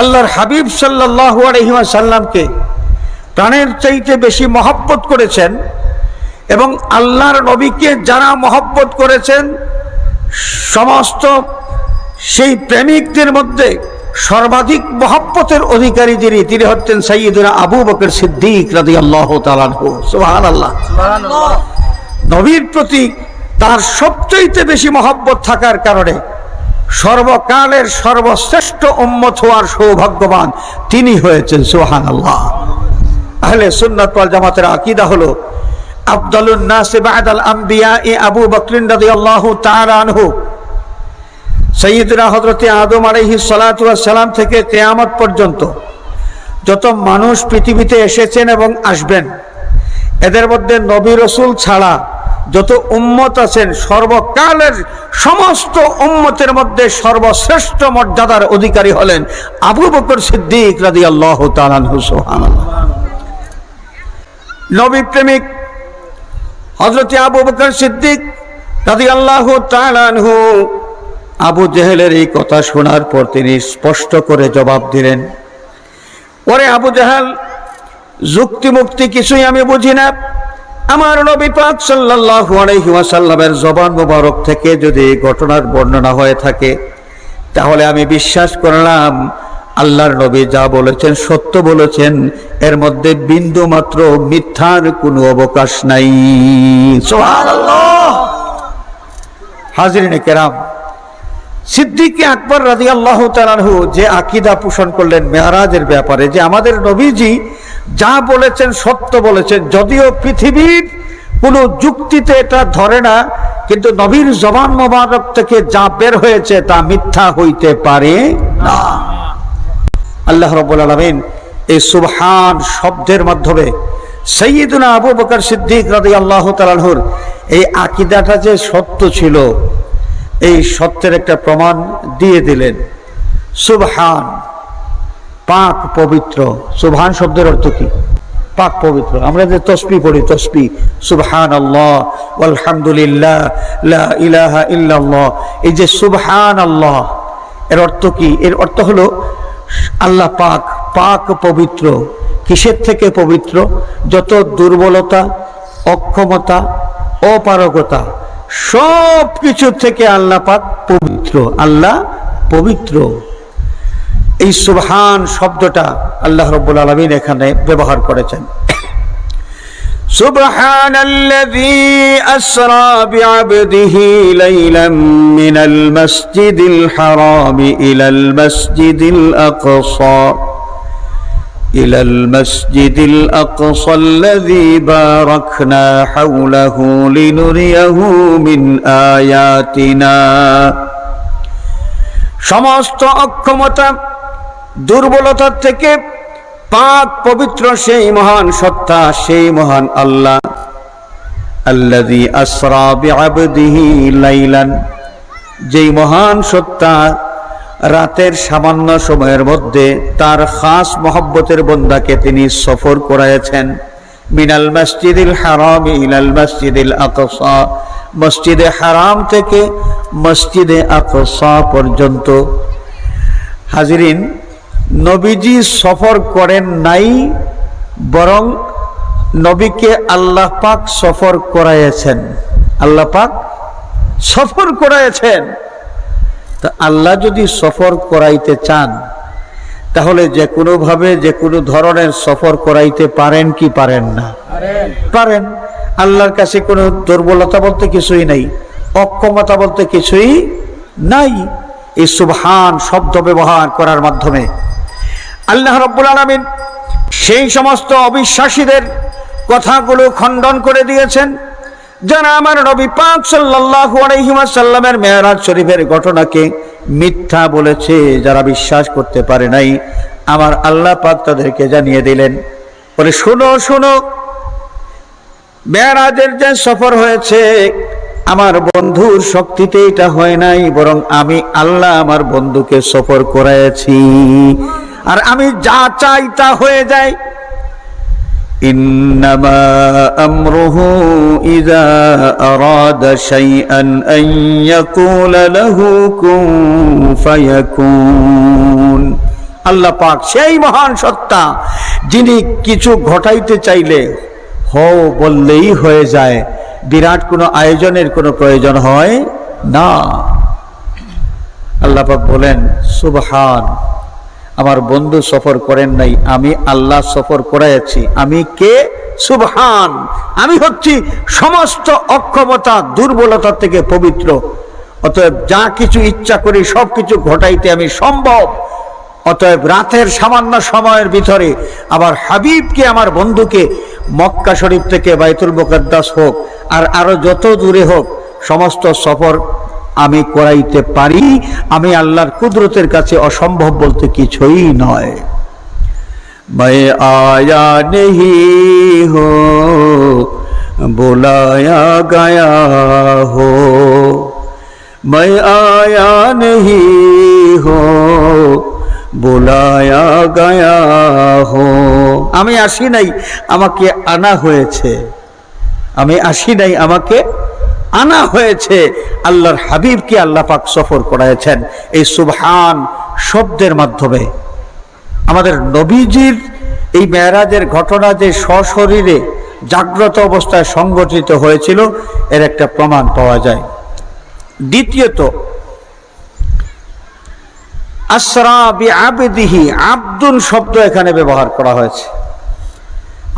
আল্লাহর হাবিব সাল্লাহ সাল্লামকে প্রাণের চাইতে বেশি মহব্বত করেছেন এবং আল্লাহর নবীকে যারা মহব্বত করেছেন সমস্ত সেই প্রেমিকদের মধ্যে সর্বাধিক মহব্বতের অধিকারী যিনি তিনি হচ্ছেন সৈয়দুরা আবু বকর সিদ্দিক রাদি আল্লাহ তালানহু আল্লাহ নবীর প্রতি তার সবচাইতে বেশি মহব্বত থাকার কারণে সর্বকালের সর্বশ্রেষ্ঠ উম্মত হওয়ার সৌভাগ্যবান তিনি হয়েছেন সোহান আল্লাহ আহলে সুন্নাত ওয়াল জামাতের আকিদা হলো আম্বিয়া আবু থেকে পর্যন্ত যত মানুষ পৃথিবীতে এসেছেন এবং আসবেন, এদের মধ্যে নবী রসুল ছাড়া যত উম্মত আছেন, সর্বকালের সমস্ত উম্মতের মধ্যে সর্বশ্রেষ্ঠ মর্যাদার অধিকারী হলেন আবু বকর সিদ্দিক রাদি আল্লাহ নবী প্রেমিক হজরতে আবু বকর সিদ্দিক রাদি আল্লাহ তালানহু আবু জেহেলের এই কথা শোনার পর তিনি স্পষ্ট করে জবাব দিলেন পরে আবু জাহাল যুক্তি মুক্তি কিছুই আমি বুঝি না। আমার নবী পাক সাল্লাল্লাহু আলাইহি ওয়াসাল্লামের জবান মোবারক থেকে যদি ঘটনার বর্ণনা হয়ে থাকে, তাহলে আমি বিশ্বাস করলাম, আল্লাহর নবী যা বলেছেন সত্য বলেছেন, এর মধ্যে বিন্দু মাত্র মিথ্যার কোনো অবকাশ নাই। হাজিরিনে কেরাম সিদ্দিকে আকবর রাজি আল্লাহ তালানহু যে আকিদা পোষণ করলেন মেহারাজের ব্যাপারে যে আমাদের নবীজি যা বলেছেন, সত্য বলেছেন, যদিও পৃথিবীর কোনো যুক্তিতে এটা ধরে না, কিন্তু নবীর জবান মোবারক থেকে যা বের হয়েছে তা মিথ্যা হইতে পারে না। আল্লাহ রব্বুল আলমিন এই সুবহান শব্দের মাধ্যমে সৈয়দুনা আবু বকর সিদ্দিক রাজি আল্লাহ তালানহুর এই আকিদাটা যে সত্য ছিল এই সত্যের একটা প্রমাণ দিয়ে দিলেন। সুবহান, পাক পবিত্র। সুবহান শব্দের অর্থ কি? পাক পবিত্র। আমরা যে তসবি পড়ি, তসবি সুবহান আল্লাহ আলহামদুলিল্লাহ লা ইলাহা ইল্লাল্লাহ। এই যে সুবহান আল্লাহ এর অর্থ কি? এর অর্থ হলো আল্লাহ পাক পাক পবিত্র। কিসের থেকে পবিত্র? যত দুর্বলতা, অক্ষমতা, অপারগতা সব কিছু থেকে আল্লাহ পাক পবিত্র আল্লাহ পবিত্র এই সুবহান শব্দটা আল্লাহ রব্বুল আলমিন এখানে ব্যবহার করেছেন سبحان الذي أسرى بعبده ليلا من المسجد الحرام إلى المسجد الأقصى إلى المسجد الأقصى الذي باركنا حوله لنريه من آياتنا সমস্ত অক্ষমতা দুর্বলতার থেকে পাক পবিত্র সেই মহান সত্তা সেই মহান আল্লাহ আল্লাযী আসরা বিআবদিহি লাইলান যেই মহান সত্তা রাতের সামান্য সময়ের মধ্যে তার খাস মহব্বতের বন্দাকে তিনি সফর করাইছেন মিনাল মসজিদিল হারাম ইলাল মসজিদিল আকসা। মসজিদে হারাম থেকে মসজিদে আকসা পর্যন্ত। হাজিরিন, নবীজি সফর করেন নাই, বরং নবীকে আল্লাহ পাক সফর করাইয়াছেন। আল্লাহ পাক সফর করাইয়াছেন। তা আল্লাহ যদি সফর করাইতে চান, তাহলে যে কোনোভাবে যে কোনো ধরনের সফর করাইতে পারেন কি পারেন না? পারেন। আল্লাহর কাছে কোনো দুর্বলতা বলতে কিছুই নাই, অক্ষমতা বলতে কিছুই নাই। এই সুবহান শব্দ ব্যবহার করার মাধ্যমে আল্লাহ রব্বুল আলমিন সেই সমস্ত অবিশ্বাসীদের কথাগুলো খণ্ডন করে দিয়েছেন। যারা আমার নবী পাক সাল্লাল্লাহু আলাইহি ওয়াসাল্লামের শরীফের ঘটনাকে মিথ্যা বলেছে, যারা বিশ্বাস করতে পারে নাই। আমার আল্লাহ পাক তাদেরকে জানিয়ে দিলেন। বলে, শোনো শোনো, মেয়ারাজের যে সফর হয়েছে, আমার বন্ধুর শক্তিতে এটা হয় নাই, বরং আমি আল্লাহ আমার বন্ধুকে সফর করাইছি আর আমি যা চাই তা হয়ে যায়। إنما أمره إذا أراد شيئا أن يقول له كن فيكون আল্লাহ পাক সেই মহান সত্তা যিনি কিছু ঘটাইতে চাইলে হও বললেই হয়ে যায় বিরাট কোনো আয়োজনের কোনো প্রয়োজন হয় না আল্লাহ পাক বলেন সুবহান আমার বন্ধু সফর করেন নাই, আমি আল্লাহ সফর করাইছি আমি কে? সুবহান। আমি হচ্ছি সমস্ত অক্ষমতা, দুর্বলতা থেকে পবিত্র। অতএব যা কিছু ইচ্ছা করি, সব কিছু ঘটাইতে আমি সম্ভব। অতএব রাতের সামান্য সময়ের ভিতরে আমার হাবিবকে, আমার বন্ধুকে মক্কা শরীফ থেকে বাইতুল মুকদ্দাস হোক, আর আরও যত দূরে হোক, সমস্ত সফর আমি করাইতে পারি আমি আল্লাহর কুদরতের কাছে অসম্ভব বলতে কিছুই নয় मैं आया नहीं हो बुलाया गया हो मैं आया नहीं हो বুলায়া গায়া হো আমি আসি নাই আমাকে আনা হয়েছে আমি আসি নাই আমাকে আনা হয়েছে, আল্লাহর হাবিবকে আল্লাহ পাক সফর করাইছেন এই সুবহান শব্দের মাধ্যমে। আমাদের নবীজির এই মেয়েরাজের ঘটনা যে সশরীরে জাগ্রত অবস্থায় সংগঠিত হয়েছিল, এর একটা প্রমাণ পাওয়া যায়। দ্বিতীয়ত, আসরা বি আবেদিহি, আব্দুন শব্দ এখানে ব্যবহার করা হয়েছে।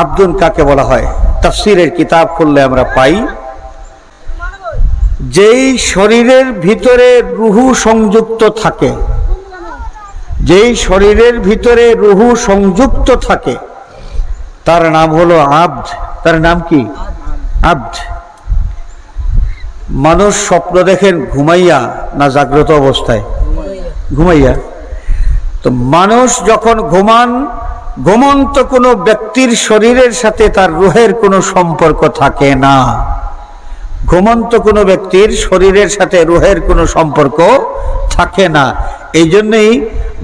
আব্দুন কাকে বলা হয়? তাফসিরের কিতাব খুললে আমরা পাই যেই শরীরের ভিতরে রুহু সংযুক্ত থাকে, যেই শরীরের ভিতরে রুহু সংযুক্ত থাকে, তার নাম হলো আব্দ। তার নাম কি? আব্দ। মানুষ স্বপ্ন দেখেন ঘুমাইয়া, না জাগ্রত অবস্থায়? ঘুমাইয়া। তো মানুষ যখন ঘুমান, ঘুমন্ত কোনো ব্যক্তির শরীরের সাথে তার রুহের কোনো সম্পর্ক থাকে না। ঘুমন্ত কোনো ব্যক্তির শরীরের সাথে রুহের কোনো সম্পর্ক থাকে না। এই জন্যই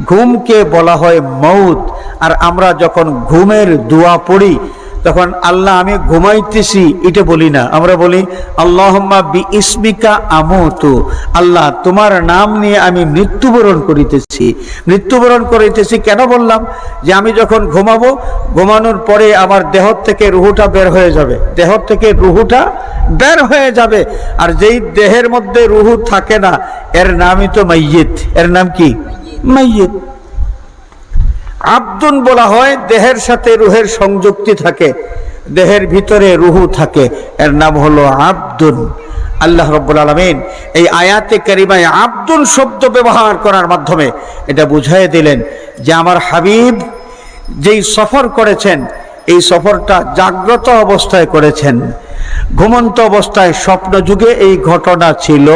ঘুমকে বলা হয় মৌত আর আমরা যখন ঘুমের দোয়া পড়ি তখন আল্লাহ, আমি ঘুমাইতেছি, এটা বলি না। আমরা বলি, আল্লাহম্মা বি ইসমিকা আমতু। আল্লাহ, তোমার নাম নিয়ে আমি মৃত্যুবরণ করিতেছি। মৃত্যুবরণ করিতেছি কেন বললাম? যে আমি যখন ঘুমাবো, ঘুমানোর পরে আমার দেহ থেকে রুহুটা বের হয়ে যাবে। দেহ থেকে রুহুটা বের হয়ে যাবে। আর যেই দেহের মধ্যে রুহু থাকে না, এর নামই তো মাইয়িত। এর নাম কি? মাইয়িত। আব্দুন বলা হয়, দেহের সাথে রুহের সংযুক্তি থাকে, দেহের ভিতরে রুহু থাকে। এর নাম হলো আব্দুন। আল্লাহ রব্বুল আলমিন এই আয়াতে কারিমায় আব্দুল শব্দ ব্যবহার করার মাধ্যমে এটা বুঝাই দিলেন যে আমার হাবিব যেই সফর করেছেন, এই সফরটা জাগ্রত অবস্থায় করেছেন। ঘুমন্ত অবস্থায় স্বপ্ন যুগে এই ঘটনা ছিল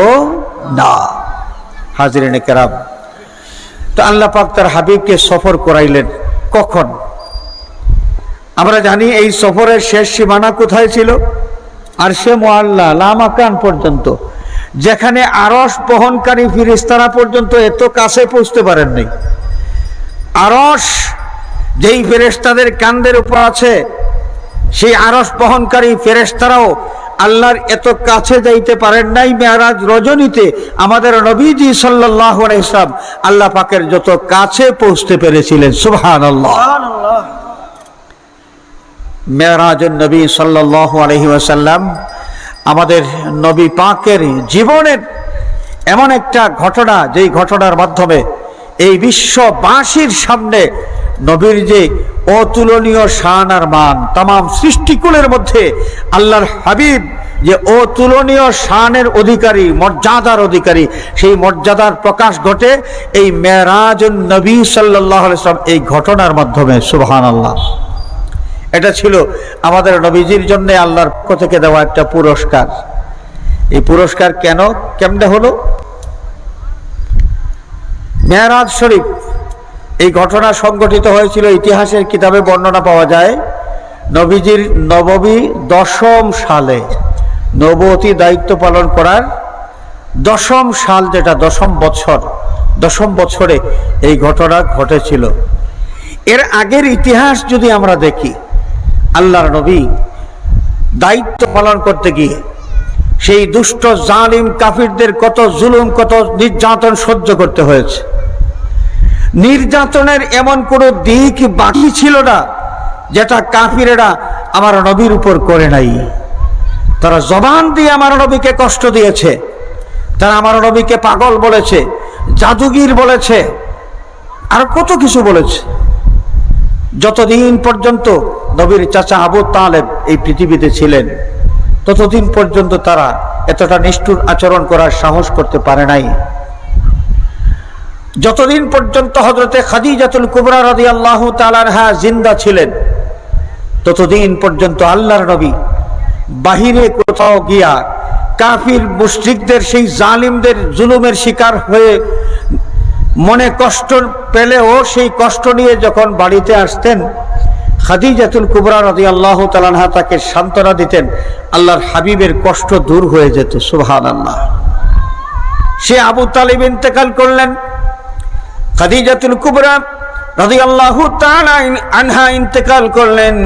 না। হাজিরেনে কেরাম তো আল্লাহ পাক তার হাবিবকে সফর করাইলেন। কখন? আমরা জানি এই সফরের শেষ সীমানা কোথায় ছিল? আর সে মোয়াল্লা লামাকান পর্যন্ত, যেখানে আরস বহনকারী ফিরিস্তারা পর্যন্ত এত কাছে পৌঁছতে পারেন নাই আরস যেই ফেরেস্তাদের কান্দের উপর আছে, সেই আরস বহনকারী ফেরেস্তারাও আল্লাহর এত কাছে যাইতে পারেন নাই মেয়ারাজ রজনীতে। আমাদের নবীজি সাল্লাহ ইসলাম আল্লাহ পাকের যত কাছে পৌঁছতে পেরেছিলেন সুবহান আল্লাহ মেয়ারাজ নবী সাল্লাহ আলহি ওয়াসাল্লাম আমাদের নবী পাকের জীবনের এমন একটা ঘটনা, যেই ঘটনার মাধ্যমে এই বিশ্ববাসীর সামনে নবীর যে অতুলনীয় শান আর মান তাম সৃষ্টিকুলের মধ্যে আল্লাহর হাবিব যে অতুলনীয় শানের অধিকারী, মর্যাদার অধিকারী, সেই মর্যাদার প্রকাশ ঘটে এই মেরাজ নবী সাল্লাহ আলাইসলাম এই ঘটনার মাধ্যমে সুবহান আল্লাহ এটা ছিল আমাদের নবীজির জন্য আল্লাহর পক্ষ থেকে দেওয়া একটা পুরস্কার। এই পুরস্কার কেন, কেমনে হলো? মেহরাজ শরীফ এই ঘটনা সংগঠিত হয়েছিল, ইতিহাসের কিতাবে বর্ণনা পাওয়া যায়, নবীজির নবমী দশম সালে। নবতী দায়িত্ব পালন করার দশম সাল যেটা, দশম বছর, দশম বছরে এই ঘটনা ঘটেছিল। এর আগের ইতিহাস যদি আমরা দেখি, আল্লাহর নবী দায়িত্ব পালন করতে গিয়ে, সেই দুষ্ট জালিম কাফিরদের কত জুলুম, কত নির্যাতন সহ্য করতে হয়েছে। নির্যাতনের এমন কোনো দিক বাকি ছিল না যেটা কাফিরেরা আমার নবীর উপর করে নাই। তারা জবান দিয়ে আমার নবীকে কষ্ট দিয়েছে। তারা আমার নবীকে পাগল বলেছে, জাদুগির বলেছে, আর কত কিছু বলেছে। যতদিন পর্যন্ত নবীর চাচা আবু তালেব এই পৃথিবীতে ছিলেন, ততদিন পর্যন্ত তারা এতটা নিষ্ঠুর আচরণ করার সাহস করতে পারে নাই। যতদিন পর্যন্ত হজরতে খাদিজাতুল কুবরা রাদি আল্লাহ তালানহা জিন্দা ছিলেন, ততদিন পর্যন্ত আল্লাহর নবী বাহিরে কোথাও গিয়া কাফির মুশরিকদের, সেই জালিমদের জুলুমের শিকার হয়ে মনে কষ্ট পেলেও সেই কষ্ট নিয়ে যখন বাড়িতে আসতেন, খাদিজাতুল কুবরা রদি আল্লাহ তালানহা তাকে সান্ত্বনা দিতেন, আল্লাহর হাবিবের কষ্ট দূর হয়ে যেত সুহান আল্লাহ সে আবু তালিব ইন্তেকাল করলেন খাদিজাতুল কুবরা রদি আল্লাহ আনহা ইন্তেকাল করলেন।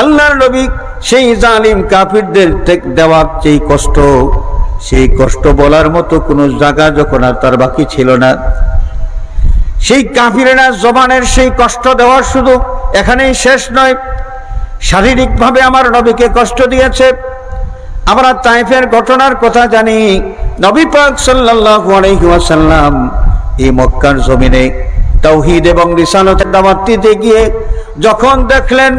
আল্লাহর নবী সেই জালিম কাফিরদের দেওয়া যেই কষ্ট, সেই কষ্ট বলার মতো কোনো জায়গা যখন আর তার বাকি ছিল না। সেই কাফিরেরা জবানের সেই কষ্ট দেওয়ার শুধু এখানেই শেষ নয়। শারীরিকভাবে আমার নবীকে কষ্ট দিয়েছে। আমরা তাইফের ঘটনার কথা জানি। নবী পাক সাল্লাল্লাহু আলাইহি ওয়াসাল্লাম এই মক্কার জমিনে তাওহীদ এবং রিসালতের দাওয়াত দিতে গিয়ে যখন দেখলেন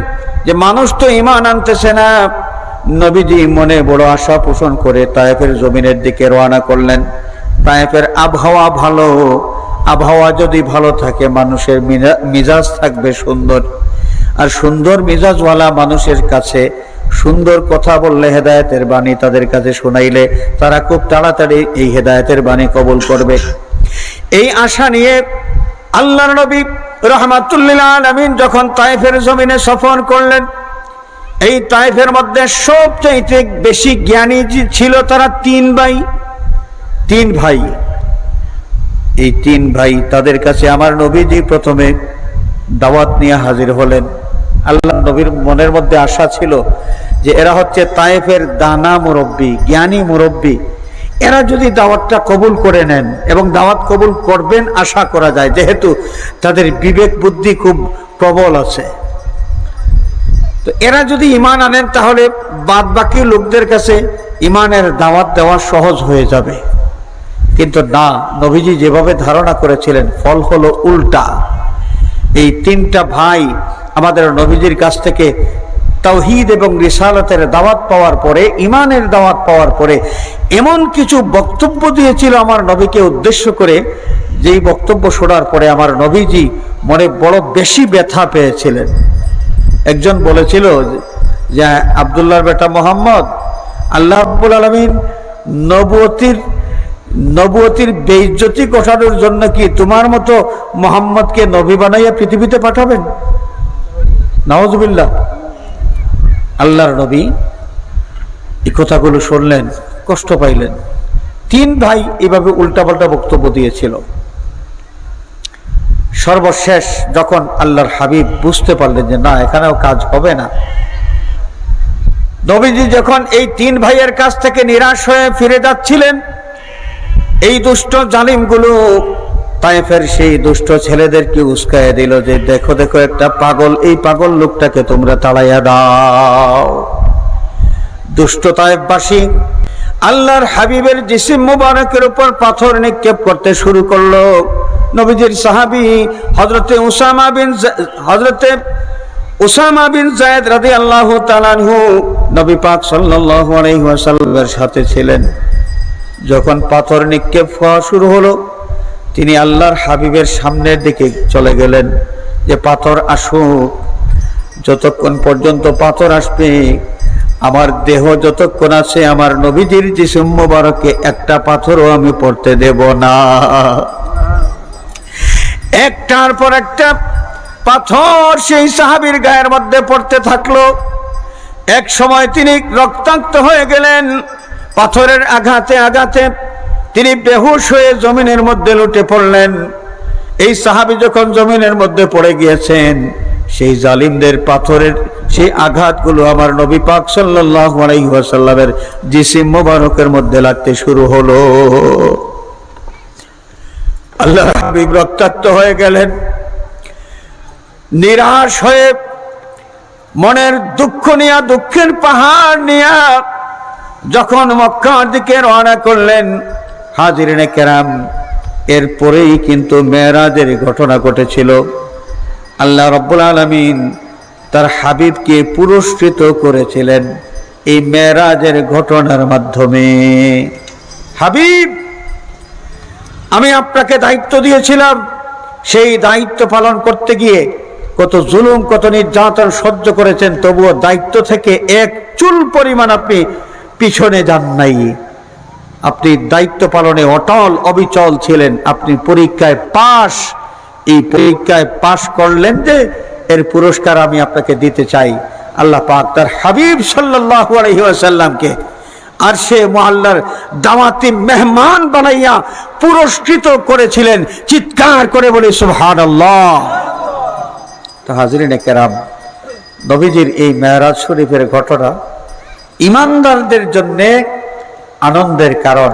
যে মানুষ তো ইমান আনতেছে না, নবীজি মনে বড় আশা পোষণ করে তায়েফের জমিনের দিকে রওনা করলেন। তায়েফের আবহাওয়া ভালো, আবহাওয়া যদি ভালো থাকে মানুষের মিজাজ থাকবে সুন্দর। আর সুন্দর মিজাজওয়ালা মানুষের কাছে সুন্দর কথা বললে হেদায়তের বাণী তাদের কাছে শোনাইলে তারা খুব তাড়াতাড়ি এই হেদায়তের বাণী কবল করবে। এই আশা নিয়ে আল্লাহ নবী রহমাতুল্লিল আলমিন যখন তাইফের জমিনে সফর করলেন, এই তাইফের মধ্যে সবচাইতে বেশি জ্ঞানী ছিল তারা তিন ভাই। তিন ভাই। এই তিন ভাই তাদের কাছে আমার নবীজি প্রথমে দাওয়াত নিয়ে হাজির হলেন। আল্লাহ নবীর মনের মধ্যে আশা ছিল যে এরা হচ্ছে তায়েফের দানা মুরব্বী, জ্ঞানী মুরব্বী। এরা যদি দাওয়াতটা কবুল করে নেন এবং দাওয়াত কবুল করবেন আশা করা যায়, যেহেতু তাদের বিবেক বুদ্ধি খুব প্রবল আছে। তো এরা যদি ইমান আনেন, তাহলে বাদ বাকি লোকদের কাছে ইমানের দাওয়াত দেওয়া সহজ হয়ে যাবে। কিন্তু না, নবীজি যেভাবে ধারণা করেছিলেন, ফল হলো উল্টা। এই তিনটা ভাই আমাদের নবীজির কাছ থেকে তাওহিদ এবং রিসালতের দাওয়াত পাওয়ার পরে ইমানের দাওয়াত পাওয়ার পরে এমন কিছু বক্তব্য দিয়েছিল আমার নবীকে উদ্দেশ্য করে, যেই বক্তব্য শোনার পরে আমার নবীজি মনে বড় বেশি ব্যথা পেয়েছিলেন। একজন বলেছিল যে আবদুল্লাহর বেটা মোহাম্মদ, আল্লাহ আব্বুল আলমিন নবতির নবতির বেইজ্জতি ঘটানোর জন্য কি তোমার মতো মোহাম্মদকে নবী বানাইয়া পৃথিবীতে পাঠাবেন? নওয়াজবিল্লাহ আল্লাহর নবী এই কথাগুলো শুনলেন, কষ্ট পাইলেন। তিন ভাই এভাবে উল্টাপাল্টা বক্তব্য দিয়েছিল। সর্বশেষ যখন আল্লাহর হাবিব বুঝতে পারলেন যে না, এখানেও কাজ হবে না, নবীজি যখন এই তিন ভাইয়ের কাছ থেকে নিরাশ হয়ে ফিরে যাচ্ছিলেন, এই দুষ্ট জালিমগুলো তাইফের সেই দুষ্ট ছেলেদেরকে উস্কায় দিল যে, দেখো দেখো একটা পাগল, এই পাগল লোকটাকে তোমরা তাড়াইয়া দাও। দুষ্ট তাইফবাসী আল্লাহর হাবিবের জিসিম মুবারকের উপর পাথর নিক্ষেপ করতে শুরু করল। নবীজির সাহাবি হজরতে উসামা বিন হজরতে উসামা বিন জায়দ রাদি আল্লাহ তালানহু নবী পাক সাল্লাল্লাহু আলাইহি ওয়াসাল্লামের সাথে ছিলেন। যখন পাথর নিক্ষেপ হওয়া শুরু হলো তিনি আল্লাহর হাবিবের সামনের দিকে চলে গেলেন। যে পাথর আসুক, যতক্ষণ পর্যন্ত পাথর আসবে, আমার দেহ যতক্ষণ আছে, আমার নবীজির যিসুম মোবারকে একটা পাথরও আমি পড়তে দেব না। একটার পর একটা পাথর সেই সাহাবির গায়ের মধ্যে পড়তে থাকল। এক সময় তিনি রক্তাক্ত হয়ে গেলেন, পাথরের আঘাতে আঘাতে তিনি বেহুশ হয়ে জমিনের মধ্যে লুটে পড়লেন। এই সাহাবি যখন জমিনের মধ্যে পড়ে গিয়েছেন, সেই জালিমদের পাথরের, সেই আঘাতগুলো আমার নবী পাক আলাইহি জিসিম মোবারকের মধ্যে লাগতে শুরু হলো। আল্লাহ হাবিব রক্তাক্ত হয়ে গেলেন। নিরাশ হয়ে মনের দুঃখ নিয়া, দুঃখের পাহাড় নিয়া যখন মক্কার দিকে রওনা করলেন হাজিরিনে কেরাম এরপরেই কিন্তু মেয়েরাজের ঘটনা ঘটেছিল। আল্লাহ রব্বুল আলমিন তার হাবিবকে পুরস্কৃত করেছিলেন এই মেয়েরাজের ঘটনার মাধ্যমে। হাবিব, আমি আপনাকে দায়িত্ব দিয়েছিলাম। সেই দায়িত্ব পালন করতে গিয়ে কত জুলুম, কত নির্যাতন সহ্য করেছেন, তবুও দায়িত্ব থেকে এক চুল পরিমাণ আপনি পিছনে যান নাই। আপনি দায়িত্ব পালনে অটল, অবিচল ছিলেন। আপনি পরীক্ষায় পাশ। এই পরীক্ষায় পাশ করলেন যে, এর পুরস্কার আমি আপনাকে দিতে চাই। আল্লাহ পাক তার হাবিব সাল্লাল্লাহু আলাইহি ওয়াসাল্লামকে আর সে মহল্লার দাওয়াতি মেহমান বানাইয়া পুরস্কৃত করেছিলেন। চিৎকার করে বলে, সুবহানাল্লাহ। তো কেরাম, নবীজির এই মেহরাজ শরীফের ঘটনা ইমানদারদের জন্যে আনন্দের কারণ।